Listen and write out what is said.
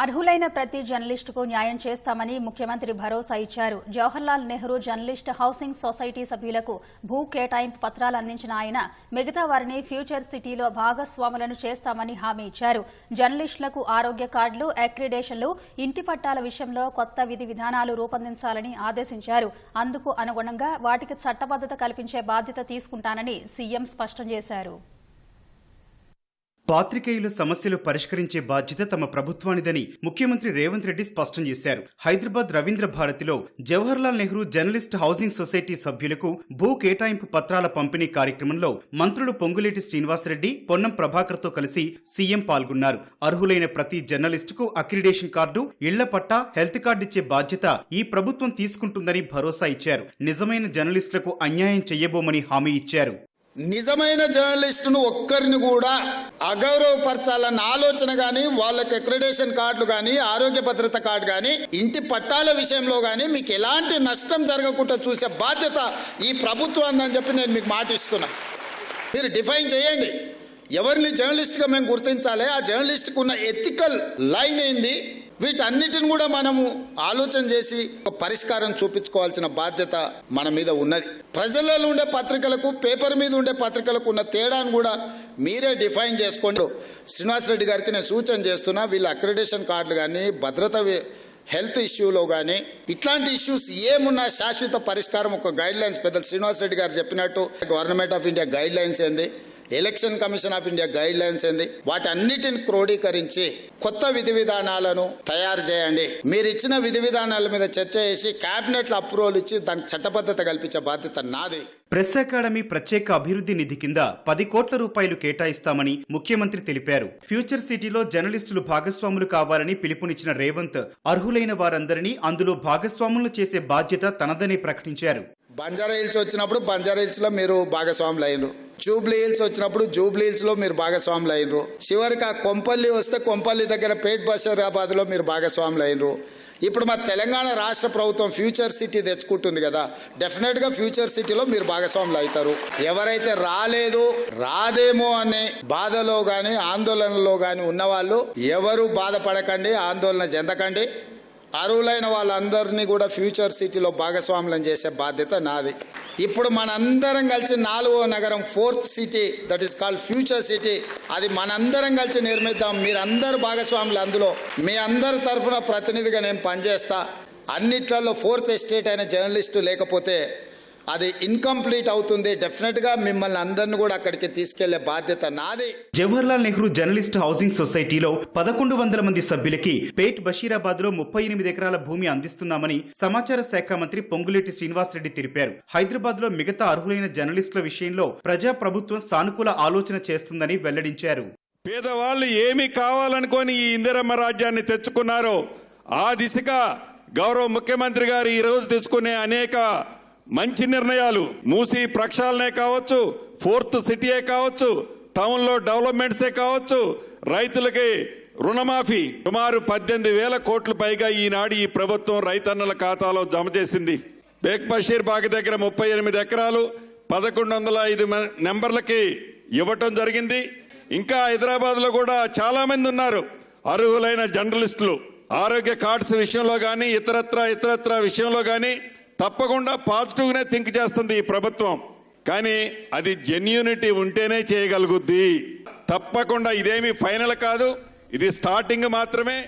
అర్హులైన ప్రతి జర్నలిస్టుకు న్యాయం చేస్తామని ముఖ్యమంత్రి భరోసా ఇచ్చారు. Jawaharlal Nehru journalist housing society సభ్యులకు భూ కేటాయింపు పత్రాలు అందించిన ఆయన మిగతా వారిని ఫ్యూచర్ సిటీలో భాగస్వాములను చేస్తామని హామీ ఇచ్చారు. జర్నలిస్టులకు ఆరోగ్య కార్డులు అక్రిడేషన్లు ఇంటి పట్టాల విషయంలో కొత్త విధి విధానాలు రూపొందించాలని ఆదేశించారు. అందుకు అనుగుణంగా వాటికి చట్టబద్దత కల్పించే బాధ్యత తీసుకుంటానని సీఎం స్పష్టం చేశారు. పాత్రికేయులు సమస్యలు పరిష్కరించే బాధ్యత తమ ప్రభుత్వానిదని ముఖ్యమంత్రి రేవంత్ రెడ్డి స్పష్టం చేశారు. హైదరాబాద్ రవీంద్ర భారతిలో Jawaharlal Nehru journalist housing society సభ్యులకు భూ కేటాయింపు పత్రాల పంపిణీ కార్యక్రమంలో మంత్రులు పొంగులేటి శ్రీనివాసరెడ్డి పొన్నం ప్రభాకర్తో కలిసి సీఎం పాల్గొన్నారు. అర్హులైన ప్రతి జర్నలిస్టుకు అక్రిడేషన్ కార్డు ఇళ్ళ పట్టా హెల్త్ కార్డు ఇచ్చే బాధ్యత ఈ ప్రభుత్వం తీసుకుంటుందని భరోసా ఇచ్చారు. నిజమైన జర్నలిస్టులకు అన్యాయం చెయ్యబోమని హామీ ఇచ్చారు. నిజమైన జర్నలిస్టును ఒక్కరిని కూడా అగౌరవపరచాలన్న ఆలోచన కానీ వాళ్ళకి అక్రిడేషన్ కార్డులు కానీ ఆరోగ్య భద్రత కార్డు కానీ ఇంటి పట్టాల విషయంలో కానీ మీకు ఎలాంటి నష్టం జరగకుండా చూసే బాధ్యత ఈ ప్రభుత్వం అని చెప్పి నేను మీకు మాటిస్తున్నా మీరు డిఫైన్ చేయండి. ఎవరిని జర్నలిస్ట్గా మేము గుర్తించాలి? ఆ జర్నలిస్ట్కి ఉన్న ఎథికల్ లైన్ ఏంది? వీటన్నిటిని కూడా మనము ఆలోచన చేసి ఒక పరిష్కారం చూపించుకోవాల్సిన బాధ్యత మన మీద ఉన్నది. ప్రజలలో ఉండే పత్రికలకు పేపర్ మీద ఉండే పత్రికలకు ఉన్న తేడాను కూడా మీరే డిఫైన్ చేసుకోండి. శ్రీనివాసరెడ్డి గారికి నేను సూచన చేస్తున్నా వీళ్ళ అక్రిడేషన్ కార్డులు కానీ భద్రత హెల్త్ ఇష్యూలో కానీ ఇట్లాంటి ఇష్యూస్ ఏమున్నా శాశ్వత పరిష్కారం ఒక గైడ్ లైన్స్ పెద్దలు శ్రీనివాస్ రెడ్డి గారు చెప్పినట్టు government of India guidelines ఏంది? Election commission of India guidelines ఏంది? వాటన్నిటిని క్రోడీకరించి కొత్త విధి విధానాలను తయారు చేయండి. మీరు ఇచ్చిన విధి విధానాల మీద చర్చ చేసి కేబినెట్లో అప్రూవల్ ఇచ్చి దానికి చట్టబద్ధత కల్పించే బాధ్యత నాది. ప్రెస్ అకాడమీ ప్రత్యేక అభివృద్ధి నిధి కింద పది కోట్ల రూపాయలు కేటాయిస్తామని ముఖ్యమంత్రి తెలిపారు. ఫ్యూచర్ సిటీలో జర్నలిస్టులు భాగస్వాములు కావాలని పిలుపునిచ్చిన రేవంత్ అర్హులైన వారందరినీ అందులో భాగస్వాములు చేసే బాధ్యత తనదని ప్రకటించారు. బంజారా హిల్స్ వచ్చినప్పుడు బంజారా హిల్స్లో మీరు భాగస్వాములు అయినరు జూబ్లీ హిల్స్ వచ్చినప్పుడు జూబ్లీ మీరు భాగస్వాములు అయినరు. చివరికి ఆ కొంపల్లి వస్తే కొంపల్లి దగ్గర పేట్ బషీరాబాద్లో మీరు భాగస్వాములు అయినరు. ఇప్పుడు మా తెలంగాణ రాష్ట్ర ప్రభుత్వం ఫ్యూచర్ సిటీ తెచ్చుకుంటుంది కదా డెఫినెట్గా ఫ్యూచర్ సిటీలో మీరు భాగస్వాములు అవుతారు. ఎవరైతే రాలేదు రాదేమో అనే బాధలో కానీ ఆందోళనలో కానీ ఉన్నవాళ్ళు ఎవరు బాధపడకండి ఆందోళన చెందకండి. అరువులైన వాళ్ళందరినీ కూడా ఫ్యూచర్ సిటీలో భాగస్వాములను చేసే బాధ్యత నాది. ఇప్పుడు మనందరం కలిసి నాలుగో నగరం fourth city that is called future city అది మనందరం కలిసి నిర్మిద్దాం. మీరందరూ భాగస్వాములు అందులో. మీ అందరి తరఫున ప్రతినిధిగా నేను పనిచేస్తా. అన్నిట్లలో ఫోర్త్ ఎస్టేట్ అయిన జర్నలిస్టు లేకపోతే అది ఇన్కంప్లీట్ అవుతుంది. డెఫినెట్గా మిమ్మల్ని అందరిని కూడా అక్కడికి తీసుకెళ్ళే బాధ్యత నాది. జవహర్లాల్ నెహ్రూ జర్నలిస్ట్ హౌసింగ్ సొసైటీలో పదకొండు వందల మంది సభ్యులకి పేట్ బషీరాబాద్లో ముప్పై ఎనిమిది ఎకరాల భూమి అందిస్తున్నామని సమాచార శాఖ మంత్రి పొంగులేటి శ్రీనివాసరెడ్డి తెలిపారు. హైదరాబాద్లో మిగతా అర్హులైన జర్నలిస్టుల విషయంలో ప్రజా ప్రభుత్వం సానుకూల ఆలోచన చేస్తుందని వెల్లడించారు. పేదవాళ్ళు ఏమి కావాలనుకొని ఈ ఇందిరమ్మ రాజ్యాన్ని తెచ్చుకున్నారో ఆ దిశగా గౌరవ ముఖ్యమంత్రి గారు ఈ రోజు తీసుకునే అనేక మంచి నిర్ణయాలు. మూసి ప్రక్షాళనే కావచ్చు ఫోర్త్ సిటీయే కావచ్చు టౌన్లో డెవలప్మెంట్సే కావచ్చు. రైతులకి రుణమాఫీ. సుమారు పద్దెనిమిది వేల కోట్ల పైగా ఈనాడు ఈ ప్రభుత్వం రైతన్నల ఖాతాలో జమ చేసింది. బేక్ బషీర్ బాగ్ దగ్గర ముప్పై ఎనిమిది ఎకరాలు పదకొండు వందల ఐదు మ- నెంబర్లకి ఇవ్వటం జరిగింది. ఇంకా హైదరాబాద్లో కూడా చాలా మంది ఉన్నారు. అర్హులైన జర్నలిస్టులు. ఆరోగ్య కార్డ్స్ విషయంలో కానీ ఇతరత్ర ఇతరత్ర విషయంలో కానీ తప్పకుండా పాజిటివ్గానే థింక్ చేస్తుంది ఈ ప్రభుత్వం. కానీ అది జెన్యూనిటీ ఉంటేనే చేయగలుగుద్ది. తప్పకుండా ఇదేమి ఫైనల్ కాదు. ఇది స్టార్టింగ్ మాత్రమే.